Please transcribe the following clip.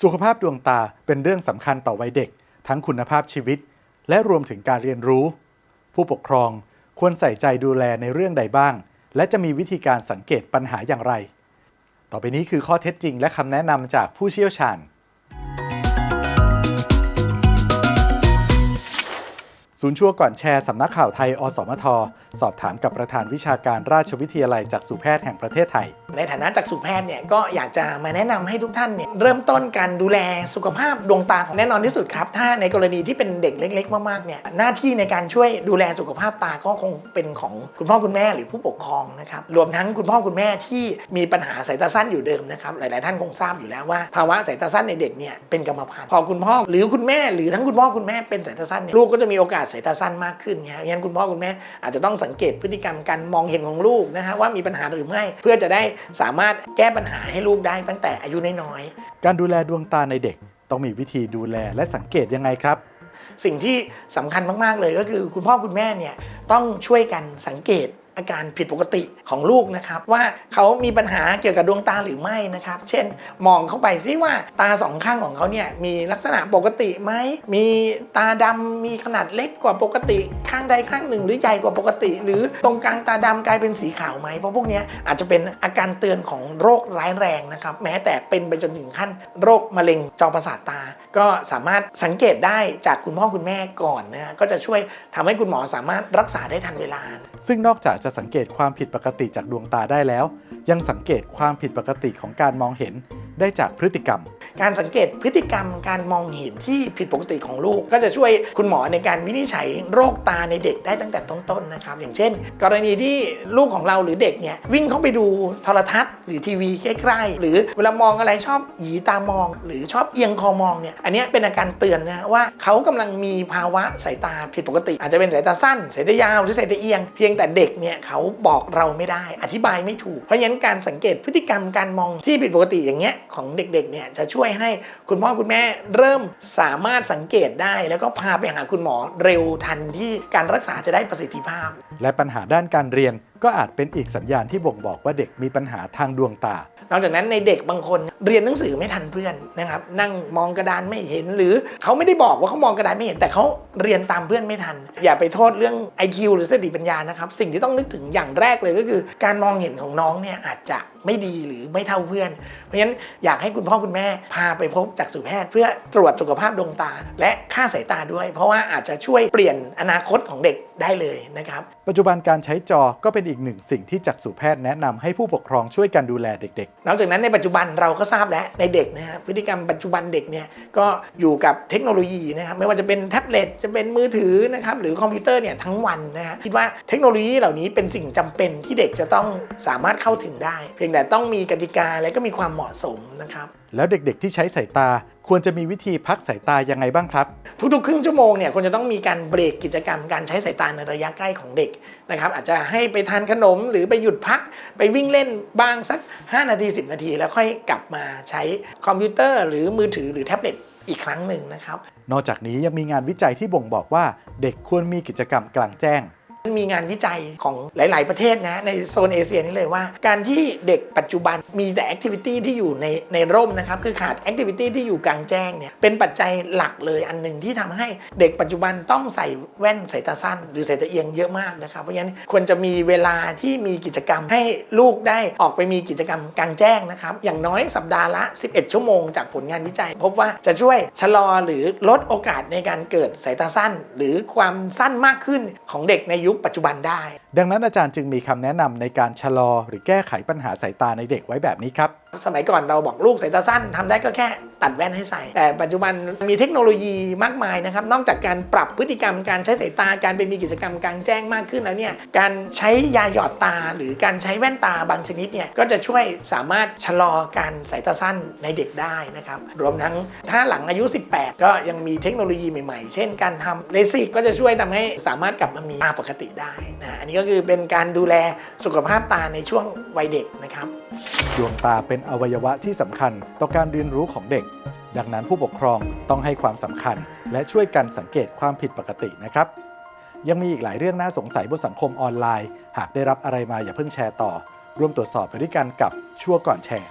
สุขภาพดวงตาเป็นเรื่องสำคัญต่อวัยเด็ก ทั้งคุณภาพชีวิต และรวมถึงการเรียนรู้ ผู้ปกครองควรใส่ใจดูแลในเรื่องใดบ้าง และจะมีวิธีการสังเกตปัญหาอย่างไร ต่อไปนี้คือข้อเท็จจริงและคำแนะนำจากผู้เชี่ยวชาญ ศูนย์ชั่วก่อนแชร์สำนักข่าวไทย อสมท สอบถามกับประธานวิชาการราชวิทยาลัยจักษุแพทย์แห่งประเทศไทย ในฐานะจักษุแพทย์เนี่ยก็อยากจะมาแนะนำให้ทุกท่านเนี่ยเริ่มต้นการดูแลสุขภาพดวงตาของแน่นอนที่สุดครับ ถ้าในกรณีที่เป็นเด็กเล็ก ๆ มากๆเนี่ยหน้าที่ในการช่วยดูแลสุขภาพตาก็คงเป็นของคุณพ่อคุณแม่หรือผู้ปกครองนะครับรวมทั้งคุณพ่อคุณแม่ที่มีปัญหาสายตาสั้นอยู่เดิมนะครับหลายๆ ท่านคงทราบอยู่แล้วว่าภาวะสายตาสั้นในเด็กเนี่ยเป็นกรรมพันธุ์พอคุณพ่อหรือคุณแม่หรือทั้งคุณพ่อคุณแม่เป็นสายตาสั้นเนี่ยลูกก็จะมีโอกาสสายตาสั้นมากขึ้นครับงั้นคุณพ่อคุณแม่อาจจะต้องสังเกตพฤติกรรมการมองเห็นของลูกนะฮะว่ามีปัญหาหรือไม่เพื่อจะได้สามารถแก้ปัญหาให้ลูกได้ตั้งแต่อายุน้อยๆการดูแลดวงตาในเด็ก ต้องมีวิธีดูแลและสังเกตยังไงครับสิ่งที่สำคัญมาก ๆ เลยก็คือคุณพ่อคุณแม่เนี่ยต้องช่วยกันสังเกต อาการผิดปกติของลูกนะครับ ว่าเขามีปัญหาเกี่ยวกับดวงตาหรือไม่นะครับ เช่น มองเข้าไปซิว่าตาสองข้างของเขาเนี่ยมีลักษณะปกติไหมมีตาดำมีขนาดเล็กกว่าปกติข้างใดข้างหนึ่ง หรือใหญ่กว่าปกติ หรือตรงกลางตาดำกลายเป็นสีขาวไหมเพราะพวกนี้อาจจะเป็นอาการเตือนของโรคร้ายแรงนะครับ แม้แต่เป็นไปจนถึงขั้นโรคมะเร็งจอประสาทตา ก็สามารถสังเกตได้จากคุณพ่อคุณแม่ก่อนนะฮะก็จะช่วยทำให้คุณหมอสามารถรักษาได้ทันเวลา ซึ่งนอกจากจะสังเกตความผิดปกติจากดวงตาได้แล้ว ยังสังเกตความผิดปกติของการมองเห็นได้จากพฤติกรรม การสังเกตพฤติกรรมการมองเห็นที่ผิดปกติของลูก ก็จะช่วยคุณหมอในการวินิจฉัยโรคตาในเด็กได้ตั้งแต่ต้นๆนะครับ อย่างเช่น กรณีที่ลูกของเราหรือเด็กเนี่ยวิ่งเข้าไปดูโทรทัศน์หรือทีวีใกล้ๆ หรือเวลามองอะไรชอบหยีตามอง หรือชอบเอียงคอมองเนี่ยอันนี้เป็นอาการเตือนนะว่าเขากำลังมีภาวะสายตาผิดปกติ อาจจะเป็นสายตาสั้นสายตายาวหรือสายตาเอียง เพียงแต่เด็กเนี่ยเขาบอกเราไม่ได้ อธิบายไม่ถูก เพราะฉะนั้นการสังเกตพฤติกรรมการมองที่ผิดปกติอย่างเงี้ยของเด็กๆเนี่ยจะช่วยให้คุณพ่อคุณแม่เริ่มสามารถสังเกตได้ แล้วก็พาไปหาคุณหมอเร็วทันที่การรักษาจะได้ประสิทธิภาพ และปัญหาด้านการเรียน ก็อาจเป็นอีกสัญญาณที่บ่งบอกว่าเด็กมีปัญหาทางดวงตา นอกจากนั้นในเด็กบางคนเรียนหนังสือไม่ทันเพื่อนนะครับนั่งมองกระดานไม่เห็น หรือเขาไม่ได้บอกว่าเขามองกระดานไม่เห็นแต่เขาเรียนตามเพื่อนไม่ทัน อย่าไปโทษเรื่อง IQ หรือสติปัญญานะครับสิ่งที่ต้องนึกถึงอย่างแรกเลยก็คือ การมองเห็นของน้องเนี่ยอาจจะไม่ดีหรือไม่เท่าเพื่อน เพราะฉะนั้นอยากให้คุณพ่อคุณแม่พาไปพบจักษุแพทย์ เพื่อตรวจสุขภาพดวงตา และค่าสายตาด้วย เพราะว่าอาจจะช่วยเปลี่ยนอนาคตของเด็กได้เลยนะครับปัจจุบันการใช้จอก็เป็นอีกหนึ่งสิ่งที่จักษุแพทย์แนะนำให้ผู้ปกครองช่วยกันดูแลเด็กนอกจากนั้นในปัจจุบันเราก็ทราบแล้วในเด็กนะฮะพฤติกรรมปัจจุบันเด็กเนี่ยก็อยู่กับเทคโนโลยีนะครับไม่ว่าจะเป็นแท็บเล็ตจะเป็นมือถือนะครับหรือคอมพิวเตอร์เนี่ยทั้งวันนะฮะคิดว่าเทคโนโลยีเหล่านี้เป็นสิ่งจำเป็นที่เด็กจะต้องสามารถเข้าถึงได้ เพียงแต่ต้องมีกติกาและก็มีความเหมาะสมนะครับๆแล้วเด็กๆที่ใช้สายตา ควรจะมีวิธีพักสายตายังไงบ้างครับ ทุกๆ ครึ่งชั่วโมงเนี่ยควรจะต้องมีการเบรกกิจกรรมการใช้สายตาในระยะใกล้ของเด็กนะครับอาจจะให้ไปทานขนมหรือไปหยุดพักไปวิ่งเล่นบ้างสัก 5 นาที 10 นาที แล้วค่อยกลับมาใช้คอมพิวเตอร์ หรือมือถือหรือแท็บเล็ตอีกครั้งหนึ่งนะครับ นอกจากนี้ยังมีงานวิจัยที่บ่งบอกว่า เด็กควรมีกิจกรรมกลางแจ้ง มีงานวิจัยของหลาย ๆ ประเทศนะในโซนเอเชียนี่เลยว่า การที่เด็กปัจจุบันมีแต่แอคทิวิตี้ที่อยู่ในในร่มนะครับคือขาดแอคทิวิตี้ที่อยู่กลางแจ้งเนี่ยเป็นปัจจัยหลักเลยอันหนึ่งที่ทำให้เด็กปัจจุบันต้องใส่แว่นสายตาสั้น หรือสายตาเอียงเยอะมากนะครับเพราะฉะนั้นควรจะมีเวลาที่มีกิจกรรมให้ลูกได้ออกไปมีกิจกรรมกลางแจ้งนะครับอย่างน้อยสัปดาห์ละ 11 ชั่วโมงจากผลงานวิจัย พบว่าจะช่วยชะลอหรือลดโอกาสในการเกิดสายตาสั้น หรือความสั้นมากขึ้นของเด็กในยุคปัจจุบันได้ ดังนั้นอาจารย์จึงมีคำแนะนำในการชะลอหรือแก้ไขปัญหาสายตาในเด็กไว้แบบนี้ครับสมัยก่อนเราบอกลูกสายตาสั้นทำได้ก็แค่ตัดแว่นให้ใส่ แต่ปัจจุบันมีเทคโนโลยีมากมายนะครับ นอกจากการปรับพฤติกรรมการใช้สายตาการไปมีกิจกรรมกลางแจ้งมากขึ้นแล้วเนี่ยการใช้ยาหยอดตา หรือการใช้แว่นตาบางชนิดเนี่ยก็จะช่วยสามารถชะลอการสายตาสั้นในเด็กได้นะครับรวมทั้งถ้าหลังอายุ 18 ก็ยังมีเทคโนโลยีใหม่ๆ เช่นการทำเลสิกก็จะช่วยทำให้สามารถกลับมามีตาปกติได้นะอันนี้ก็คือเป็นการดูแลสุขภาพตาในช่วงวัยเด็กนะครับดวงตาเป็นเป็นอวัยวะที่สำคัญต่อการเรียนรู้ของเด็ก ดังนั้นผู้ปกครองต้องให้ความสำคัญ และช่วยกันสังเกตความผิดปกตินะครับ ยังมีอีกหลายเรื่องน่าสงสัยบนสังคมออนไลน์ หากได้รับอะไรมาอย่าเพิ่งแชร์ต่อ ร่วมตรวจสอบไปด้วยกันกับชั่วก่อนแชร์